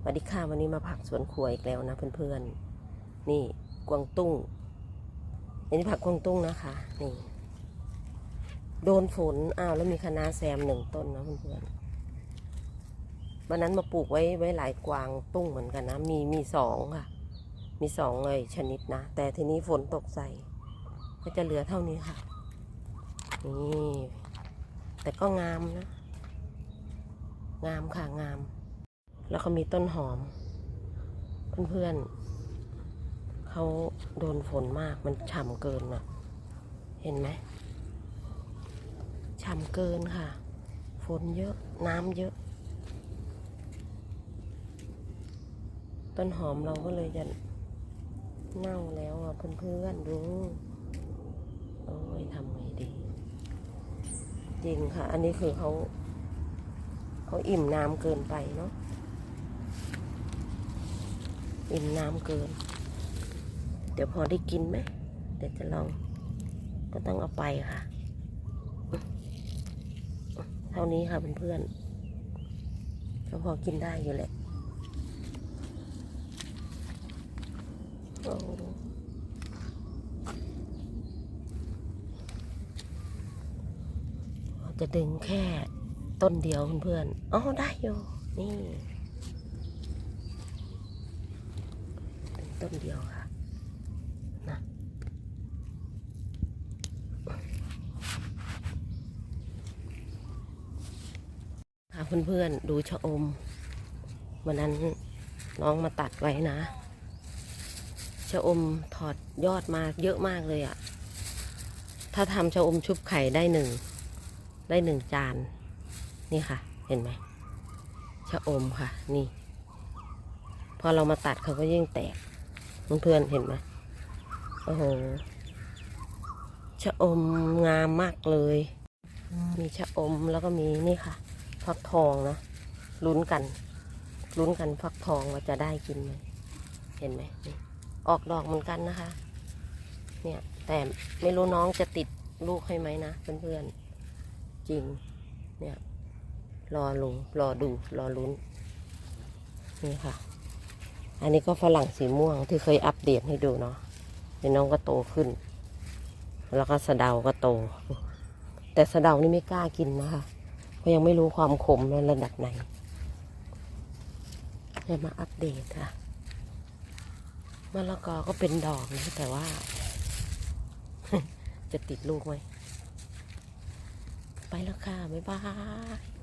สวัสดีค่ะวันนี้มาผักสวนครัวอีกแล้วนะเพื่อนๆ นี่กวางตุ้งอันนี้ผักกวางตุ้งนะคะ นี่ โดนฝนอ้าวแล้วมีคะน้าแซมหนึ่งต้นนะเพื่อนๆวันนั้นมาปลูกไว้ไว้หลายกวางตุ้งเหมือนกันนะ มีมีสองค่ะ มีสองเลยชนิดนะ แต่ทีนี้ฝนตกใส่ ก็จะเหลือเท่านี้ค่ะ นี่ แต่ก็งามนะ งามค่ะงาม แล้วก็มีต้นหอม เพื่อนๆเขาโดนฝนมากมันฉ่ำเกินน่ะเห็นไหมฉ่ำเกินค่ะ ฝนเยอะน้ำเยอะ ต้นหอมเราก็เลยจะเน่าแล้วอะเพื่อนๆดูโอ้ยทำไงดี จริงค่ะ อันนี้คือเขาเขาอิ่มน้ำเกินไปเนาะ อิ่มน้ำเกิน เดี๋ยวพอได้กินไหม เดี๋ยวจะลอง ก็ต้องเอาไปค่ะ เท่านี้ค่ะเพื่อนๆก็พอกินได้อยู่แหละจะดึงแค่ต้นเดียวเพื่อนๆอ๋อได้อยู่ นี่ ต้นเดียวค่ะนะค่ะเพื่อนๆดูชะอม วันนั้นน้องมาตัดไว้นะ ชะอมถอดยอดมาเยอะมากเลยอะ่ะ ถ้าทำชะอมชุบไข่ได้หนึ่ง ได้หนึ่งจาน นี่ค่ะ เห็นไหม ชะอมค่ะ นี่ พอเรามาตัดเขาก็ยิ่งแตก เพื่อนๆเห็นไหมโอ้โหชะอมงามมากเลย มีชะอมแล้วก็มีนี่ค่ะฟักทองนะลุ้นกันลุ้นกันฟักทองว่าจะได้กินไหมเห็นไหมออกดอกเหมือนกันนะคะ เนี่ยแต่ไม่รู้น้องจะติดลูกให้ไหมนะเพื่อนๆจริง เนี่ย รอลุงรอดูรอลุ้น นี่ค่ะ อันนี้ก็ฝรั่งสีม่วงที่เคยอัปเดตให้ดูเนาะเดี๋ยวน้องก็โตขึ้น แล้วก็สะเดาก็โต แต่สะเดานี่ไม่กล้ากินนะคะเพราะยังไม่รู้ความขมในระดับไหนเดี๋ยวมาอัปเดตค่ะมะละกอก็เป็นดอกนะแต่ว่า จะติดลูกไหมไปแล้วค่ะ บ๊ายบาย